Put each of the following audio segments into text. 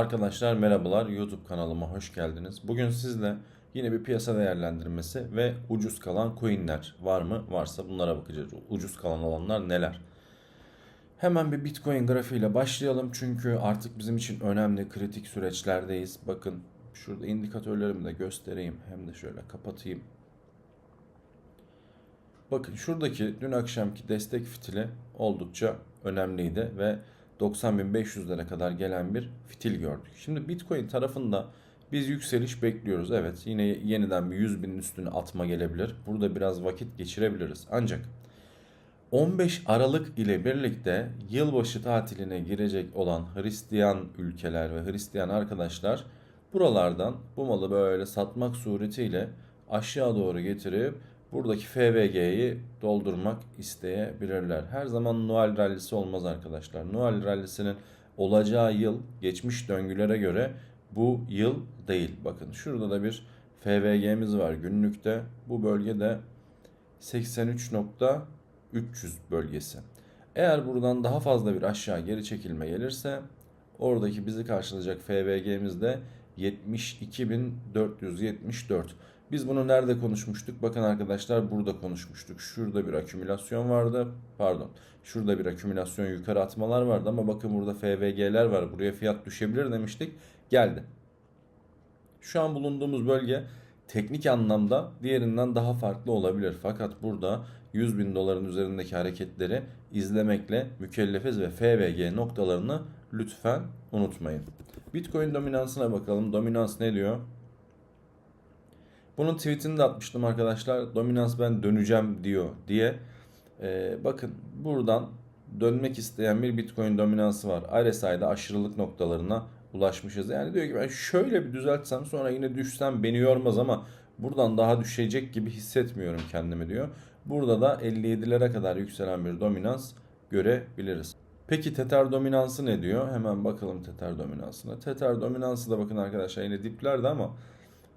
Arkadaşlar merhabalar YouTube kanalıma hoş geldiniz. Bugün sizle yine bir piyasa değerlendirmesi ve ucuz kalan coinler var mı? Varsa bunlara bakacağız. Ucuz kalan olanlar neler? Hemen bir Bitcoin grafiğiyle başlayalım çünkü artık bizim için önemli kritik süreçlerdeyiz. Bakın şurada indikatörlerimi de göstereyim hem de şöyle kapatayım. Bakın şuradaki dün akşamki destek fitili oldukça önemliydi ve 90.500'lere kadar gelen bir fitil gördük. Şimdi Bitcoin tarafında biz yükseliş bekliyoruz. Evet yine yeniden bir 100 binin üstüne atma gelebilir. Burada biraz vakit geçirebiliriz. Ancak 15 Aralık ile birlikte yılbaşı tatiline girecek olan Hristiyan ülkeler ve Hristiyan arkadaşlar buralardan bu malı böyle satmak suretiyle aşağı doğru getirip buradaki FVG'yi doldurmak isteyebilirler. Her zaman Noel rallisi olmaz arkadaşlar. Noel rallisinin olacağı yıl geçmiş döngülere göre bu yıl değil. Bakın şurada da bir FVG'miz var günlükte. Bu bölgede 83.300 bölgesi. Eğer buradan daha fazla bir aşağı geri çekilme gelirse oradaki bizi karşılayacak FVG'miz de 72.474. Biz bunu nerede konuşmuştuk? Bakın arkadaşlar burada konuşmuştuk. Şurada bir akümülasyon vardı. Pardon. Şurada bir akümülasyon yukarı atmalar vardı ama bakın burada FVG'ler var. Buraya fiyat düşebilir demiştik. Geldi. Şu an bulunduğumuz bölge teknik anlamda diğerinden daha farklı olabilir. Fakat burada 100 bin doların üzerindeki hareketleri izlemekle mükellefiz ve FVG noktalarını lütfen unutmayın. Bitcoin dominansına bakalım. Dominans ne diyor? Bunun tweetini de atmıştım arkadaşlar. Dominans ben döneceğim diyor diye. Ee, bakın buradan dönmek isteyen bir Bitcoin dominansı var. RSI'de aşırılık noktalarına ulaşmışız. Yani diyor ki ben şöyle bir düzeltsem sonra yine düşsem beni yormaz ama buradan daha düşecek gibi hissetmiyorum kendimi diyor. Burada da 57'lere kadar yükselen bir dominans görebiliriz. Peki Tether dominansı ne diyor? Hemen bakalım Tether dominansına. Tether dominansı da bakın arkadaşlar yine diplerde ama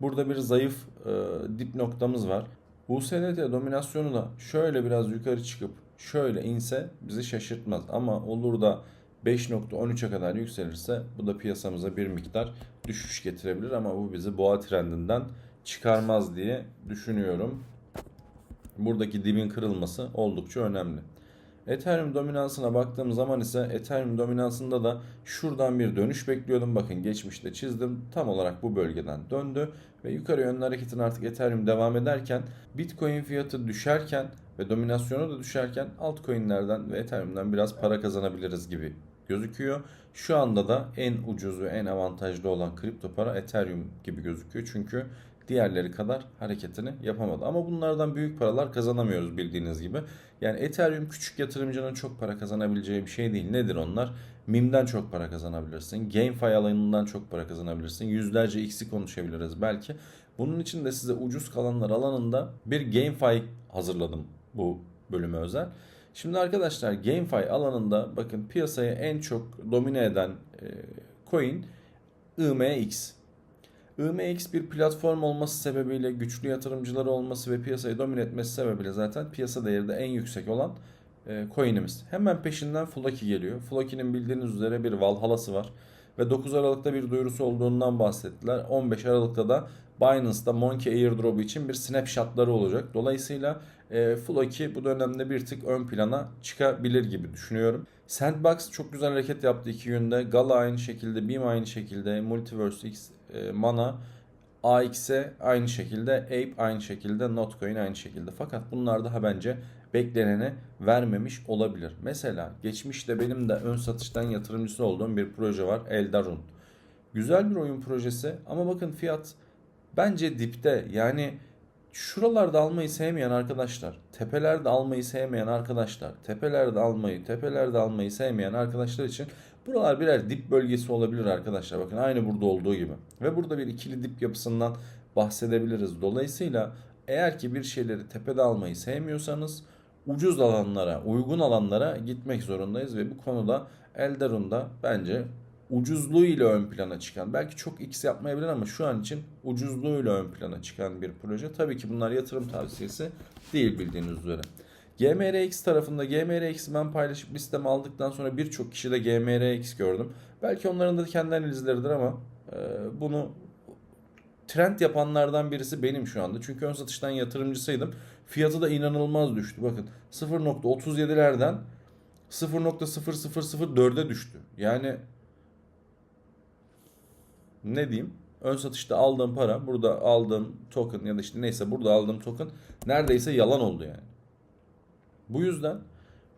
burada bir zayıf e, dip noktamız var. USDT dominasyonu da şöyle biraz yukarı çıkıp şöyle inse bizi şaşırtmaz. Ama olur da 5.13'e kadar yükselirse bu da piyasamıza bir miktar düşüş getirebilir ama bu bizi boğa trendinden çıkarmaz diye düşünüyorum. Buradaki dibin kırılması oldukça önemli. Ethereum dominansına baktığım zaman ise Ethereum dominansında da şuradan bir dönüş bekliyordum. Bakın geçmişte çizdim. Tam olarak bu bölgeden döndü ve yukarı yönlü hareketin artık Ethereum devam ederken Bitcoin fiyatı düşerken ve dominasyonu da düşerken altcoin'lerden ve Ethereum'dan biraz para kazanabiliriz gibi gözüküyor. Şu anda da en ucuz ve en avantajlı olan kripto para Ethereum gibi gözüküyor. Çünkü diğerleri kadar hareketini yapamadı. Ama bunlardan büyük paralar kazanamıyoruz bildiğiniz gibi. Yani Ethereum küçük yatırımcının çok para kazanabileceği bir şey değil. Nedir onlar? MIM'den çok para kazanabilirsin. GameFi alanından çok para kazanabilirsin. Yüzlerce X'i konuşabiliriz belki. Bunun için de size ucuz kalanlar alanında bir GameFi hazırladım bu bölüme özel. Şimdi arkadaşlar GameFi alanında bakın piyasayı en çok domine eden e, coin IMX. IMX bir platform olması sebebiyle güçlü yatırımcıları olması ve piyasayı domine etmesi sebebiyle zaten piyasa değeri de en yüksek olan e, coin'imiz. Hemen peşinden Floki geliyor. Floki'nin bildiğiniz üzere bir Valhalla'sı var. Ve 9 Aralık'ta bir duyurusu olduğundan bahsettiler. 15 Aralık'ta da Binance'da Monkey Airdrop için bir snapshotları olacak. Dolayısıyla e, Floki bu dönemde bir tık ön plana çıkabilir gibi düşünüyorum. Sandbox çok güzel hareket yaptı iki günde. Gala aynı şekilde, Beam aynı şekilde, Multiverse X, e, Mana, AX'e aynı şekilde, Ape aynı şekilde, Notcoin aynı şekilde. Fakat bunlar daha bence bekleneni vermemiş olabilir. Mesela geçmişte benim de ön satıştan yatırımcısı olduğum bir proje var. Eldarun. Güzel bir oyun projesi ama bakın fiyat bence dipte. Yani şuralarda almayı sevmeyen arkadaşlar, tepelerde almayı sevmeyen arkadaşlar, tepelerde almayı, tepelerde almayı sevmeyen arkadaşlar için buralar birer dip bölgesi olabilir arkadaşlar. Bakın aynı burada olduğu gibi. Ve burada bir ikili dip yapısından bahsedebiliriz. Dolayısıyla eğer ki bir şeyleri tepede almayı sevmiyorsanız ucuz alanlara, uygun alanlara gitmek zorundayız ve bu konuda Eldarun'da bence ucuzluğuyla ön plana çıkan, belki çok X yapmayabilir ama şu an için ucuzluğuyla ön plana çıkan bir proje. Tabii ki bunlar yatırım tavsiyesi değil bildiğiniz üzere. GMRX tarafında GMRX'i ben paylaşıp listeme aldıktan sonra birçok kişi de GMRX gördüm. Belki onların da kendi analizleridir ama e, bunu trend yapanlardan birisi benim şu anda. Çünkü ön satıştan yatırımcısıydım. Fiyatı da inanılmaz düştü. Bakın 0.37'lerden 0.0004'e düştü. Yani ne diyeyim? Ön satışta aldığım para, burada aldığım token ya da işte neyse burada aldığım token neredeyse yalan oldu yani. Bu yüzden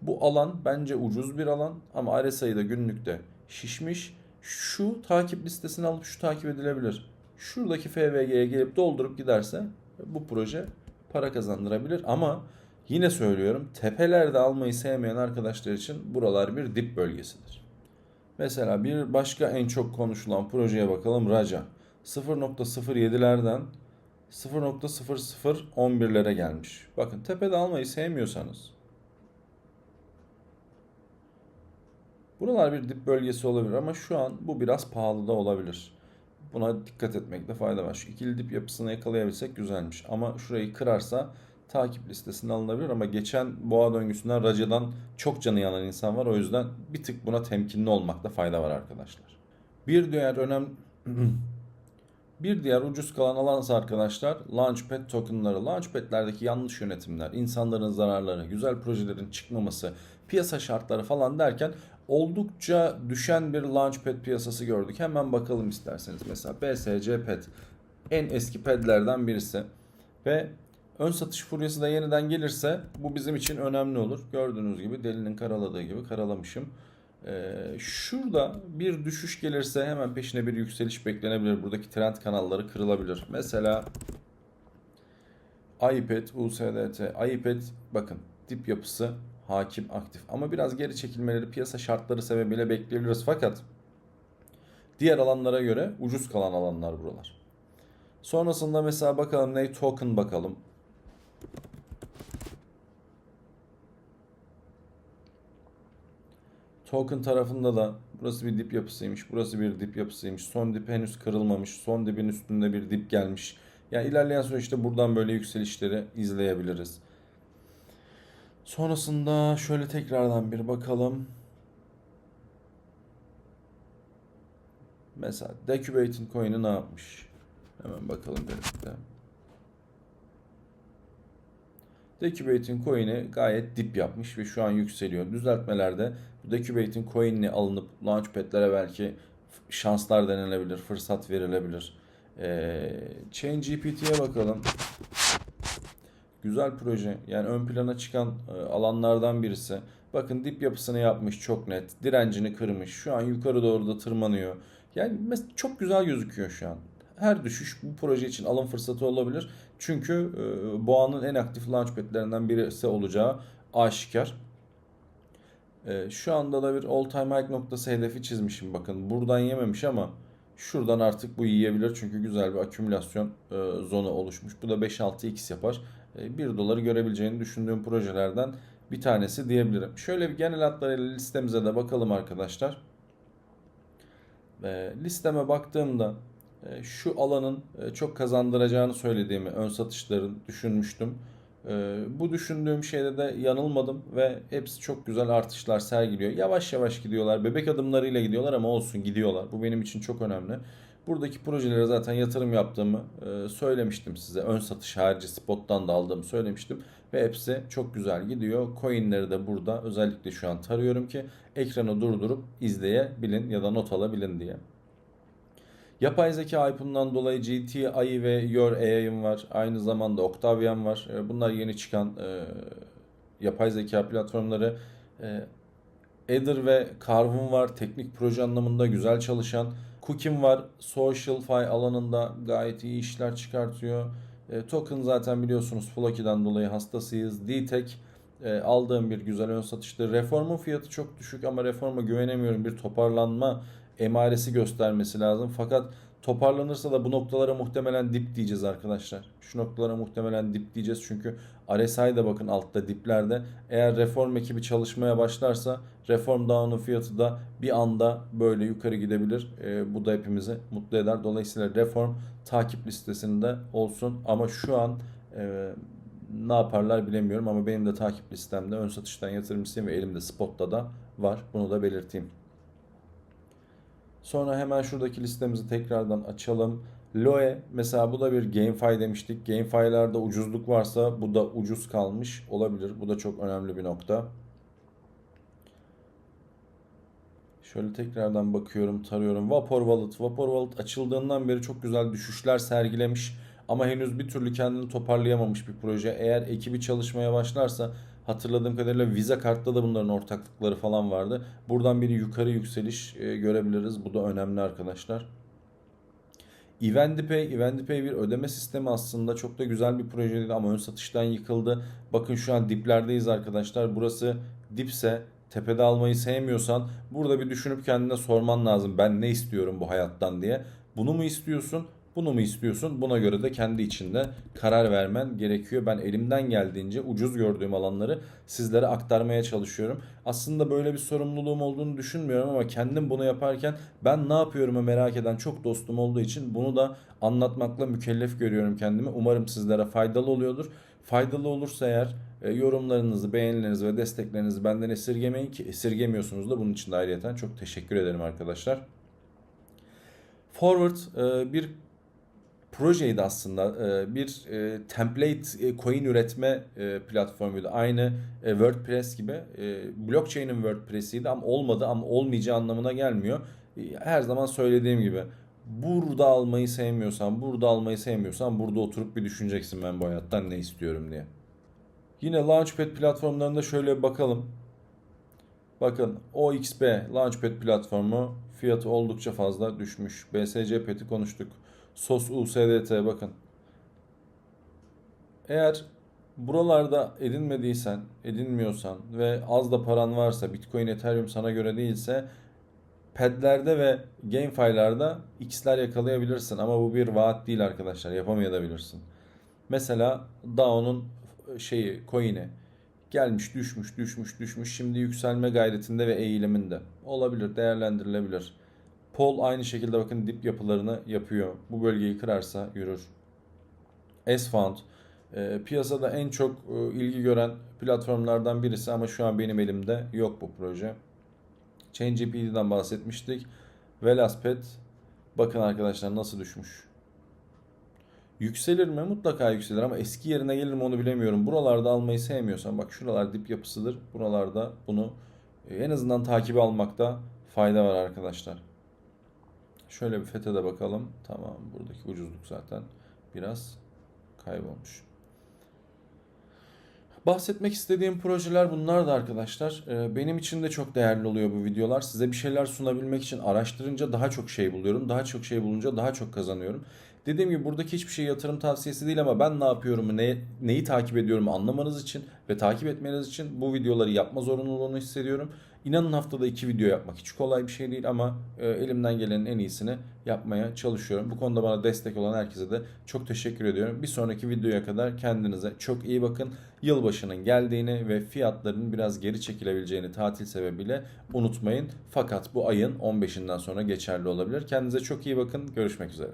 bu alan bence ucuz bir alan ama RSI'da günlükte şişmiş. Şu takip listesini alıp şu takip edilebilir. Şuradaki FVG'ye gelip doldurup giderse bu proje para kazandırabilir ama yine söylüyorum tepelerde almayı sevmeyen arkadaşlar için buralar bir dip bölgesidir. Mesela bir başka en çok konuşulan projeye bakalım Raja. 0.07'lerden 0.0011'lere gelmiş. Bakın tepede almayı sevmiyorsanız buralar bir dip bölgesi olabilir ama şu an bu biraz pahalı da olabilir. Buna dikkat etmekte fayda var. Şu ikili dip yapısını yakalayabilsek güzelmiş. Ama şurayı kırarsa takip listesine alınabilir ama geçen boğa döngüsünden Raja'dan çok canı yanan insan var. O yüzden bir tık buna temkinli olmakta fayda var arkadaşlar. Bir diğer önem bir diğer ucuz kalan alansa arkadaşlar Launchpad tokenları. Launchpad'lerdeki yanlış yönetimler, insanların zararları, güzel projelerin çıkmaması, piyasa şartları falan derken oldukça düşen bir Launchpad piyasası gördük. Hemen bakalım isterseniz. Mesela BSC Pad en eski padlerden birisi. Ve ön satış furyası da yeniden gelirse bu bizim için önemli olur. Gördüğünüz gibi delinin karaladığı gibi karalamışım. Ee, şurada bir düşüş gelirse hemen peşine bir yükseliş beklenebilir. Buradaki trend kanalları kırılabilir. Mesela iPad, USDT, iPad bakın dip yapısı hakim aktif. Ama biraz geri çekilmeleri piyasa şartları sebebiyle bekleyebiliriz. Fakat diğer alanlara göre ucuz kalan alanlar buralar. Sonrasında mesela bakalım ne token bakalım. Token tarafında da burası bir dip yapısıymış. Burası bir dip yapısıymış. Son dip henüz kırılmamış. Son dipin üstünde bir dip gelmiş. Yani ilerleyen süreçte buradan böyle yükselişleri izleyebiliriz. Sonrasında şöyle tekrardan bir bakalım. Mesela Decubate'in coin'i ne yapmış? Hemen bakalım birlikte. Decubate'in coin'i gayet dip yapmış ve şu an yükseliyor. Düzeltmelerde bu Decubate'in coin'ini alınıp launchpad'lere belki şanslar denenebilir, fırsat verilebilir. Ee, Chain GPT'ye bakalım. Güzel proje. Yani ön plana çıkan e, alanlardan birisi. Bakın dip yapısını yapmış çok net. Direncini kırmış. Şu an yukarı doğru da tırmanıyor. Yani çok güzel gözüküyor şu an. Her düşüş bu proje için alım fırsatı olabilir. Çünkü e, boğanın en aktif launchpad'lerinden birisi olacağı aşikar. E, şu anda da bir all time high noktası hedefi çizmişim bakın. Buradan yememiş ama şuradan artık bu yiyebilir. Çünkü güzel bir akümülasyon zonu oluşmuş. Bu da 5-6x yapar. 1 e, doları görebileceğini düşündüğüm projelerden bir tanesi diyebilirim. Şöyle bir genel hatlarıyla listemize de bakalım arkadaşlar. E, listeme baktığımda e, şu alanın çok kazandıracağını söylediğimi ön satışların düşünmüştüm. Bu düşündüğüm şeyde de yanılmadım ve hepsi çok güzel artışlar sergiliyor. Yavaş yavaş gidiyorlar. Bebek adımlarıyla gidiyorlar ama olsun gidiyorlar. Bu benim için çok önemli. Buradaki projelere zaten yatırım yaptığımı e, söylemiştim size. Ön satış harici spottan da aldığımı söylemiştim. Ve hepsi çok güzel gidiyor. Coinleri de burada özellikle şu an tarıyorum ki ekranı durdurup izleyebilin ya da not alabilin diye. Yapay zeka hype'ından dolayı GT AI ve Your AI'ım var. Aynı zamanda Octavian var. E, bunlar yeni çıkan e, yapay zeka platformları. E, Ether ve Carvin var. Teknik proje anlamında güzel çalışan. Cookim var. Social Fi alanında gayet iyi işler çıkartıyor. E, token zaten biliyorsunuz Floki'den dolayı hastasıyız. D-Tech e, aldığım bir güzel ön satıştı. Reformun fiyatı çok düşük ama reforma güvenemiyorum. Bir toparlanma emaresi göstermesi lazım. Fakat toparlanırsa da bu noktalara muhtemelen dip diyeceğiz arkadaşlar. Şu noktalara muhtemelen dip diyeceğiz çünkü RSI de bakın altta diplerde. Eğer reform ekibi çalışmaya başlarsa reform down'un fiyatı da bir anda böyle yukarı gidebilir. E, bu da hepimizi mutlu eder. Dolayısıyla reform takip listesinde olsun ama şu an e, ne yaparlar bilemiyorum ama benim de takip listemde ön satıştan yatırım isteğim ve elimde spotta da var. Bunu da belirteyim. Sonra hemen şuradaki listemizi tekrardan açalım. Loe mesela bu da bir GameFi demiştik. GameFi'lerde ucuzluk varsa bu da ucuz kalmış olabilir. Bu da çok önemli bir nokta. Şöyle tekrardan bakıyorum, tarıyorum. Vapor Wallet. Vapor Wallet açıldığından beri çok güzel düşüşler sergilemiş. Ama henüz bir türlü kendini toparlayamamış bir proje. Eğer ekibi çalışmaya başlarsa hatırladığım kadarıyla Visa kartta da bunların ortaklıkları falan vardı. Buradan bir yukarı yükseliş e, görebiliriz. Bu da önemli arkadaşlar. Evendipay, Evendipay bir ödeme sistemi aslında çok da güzel bir projeydi ama ön satıştan yıkıldı. Bakın şu an diplerdeyiz arkadaşlar. Burası dipse tepede almayı sevmiyorsan burada bir düşünüp kendine sorman lazım. Ben ne istiyorum bu hayattan diye. Bunu mu istiyorsun? Bunu mu istiyorsun? Buna göre de kendi içinde karar vermen gerekiyor. Ben elimden geldiğince ucuz gördüğüm alanları sizlere aktarmaya çalışıyorum. Aslında böyle bir sorumluluğum olduğunu düşünmüyorum ama kendim bunu yaparken ben ne yapıyorumu merak eden çok dostum olduğu için bunu da anlatmakla mükellef görüyorum kendimi. Umarım sizlere faydalı oluyordur. Faydalı olursa eğer e, yorumlarınızı, beğenilerinizi ve desteklerinizi benden esirgemeyin ki esirgemiyorsunuz da bunun için de ayrıyeten çok teşekkür ederim arkadaşlar. Forward e, bir projeydi aslında. E, bir e, template coin üretme platformuydu. Aynı WordPress gibi. Blockchain'in WordPress'iydi ama olmadı ama olmayacağı anlamına gelmiyor. Her zaman söylediğim gibi burada almayı sevmiyorsan, burada almayı sevmiyorsan burada oturup bir düşüneceksin ben bu hayattan ne istiyorum diye. Yine Launchpad platformlarında şöyle bakalım. Bakın OXB Launchpad platformu fiyatı oldukça fazla düşmüş. BSC Pet'i konuştuk. SOS USDT bakın. Eğer buralarda edinmediysen, edinmiyorsan ve az da paran varsa Bitcoin, Ethereum sana göre değilse padlerde ve GameFi'larda X'ler yakalayabilirsin ama bu bir vaat değil arkadaşlar. Yapamayabilirsin. Mesela DAO'nun şeyi, coin'i gelmiş, düşmüş, düşmüş, düşmüş. Şimdi yükselme gayretinde ve eğiliminde. Olabilir, değerlendirilebilir. Pol aynı şekilde bakın dip yapılarını yapıyor. Bu bölgeyi kırarsa yürür. S-Found e, piyasada en çok e, ilgi gören platformlardan birisi ama şu an benim elimde yok bu proje. ChainGPT'den bahsetmiştik. Velaspet bakın arkadaşlar nasıl düşmüş. Yükselir mi? Mutlaka yükselir ama eski yerine gelir mi onu bilemiyorum. Buralarda almayı sevmiyorsan bak şuralar dip yapısıdır. Buralarda bunu e, en azından takibi almakta fayda var arkadaşlar. Şöyle bir FET'e de bakalım. Tamam buradaki ucuzluk zaten biraz kaybolmuş. Bahsetmek istediğim projeler bunlar da arkadaşlar. Ee, benim için de çok değerli oluyor bu videolar. Size bir şeyler sunabilmek için araştırınca daha çok şey buluyorum. Daha çok şey bulunca daha çok kazanıyorum. Dediğim gibi buradaki hiçbir şey yatırım tavsiyesi değil ama ben ne yapıyorum, ne, neyi takip ediyorum anlamanız için ve takip etmeniz için bu videoları yapma zorunluluğunu hissediyorum. İnanın haftada iki video yapmak hiç kolay bir şey değil ama e, elimden gelenin en iyisini yapmaya çalışıyorum. Bu konuda bana destek olan herkese de çok teşekkür ediyorum. Bir sonraki videoya kadar kendinize çok iyi bakın. Yılbaşının geldiğini ve fiyatların biraz geri çekilebileceğini tatil sebebiyle unutmayın. Fakat bu ayın 15'inden sonra geçerli olabilir. Kendinize çok iyi bakın. Görüşmek üzere.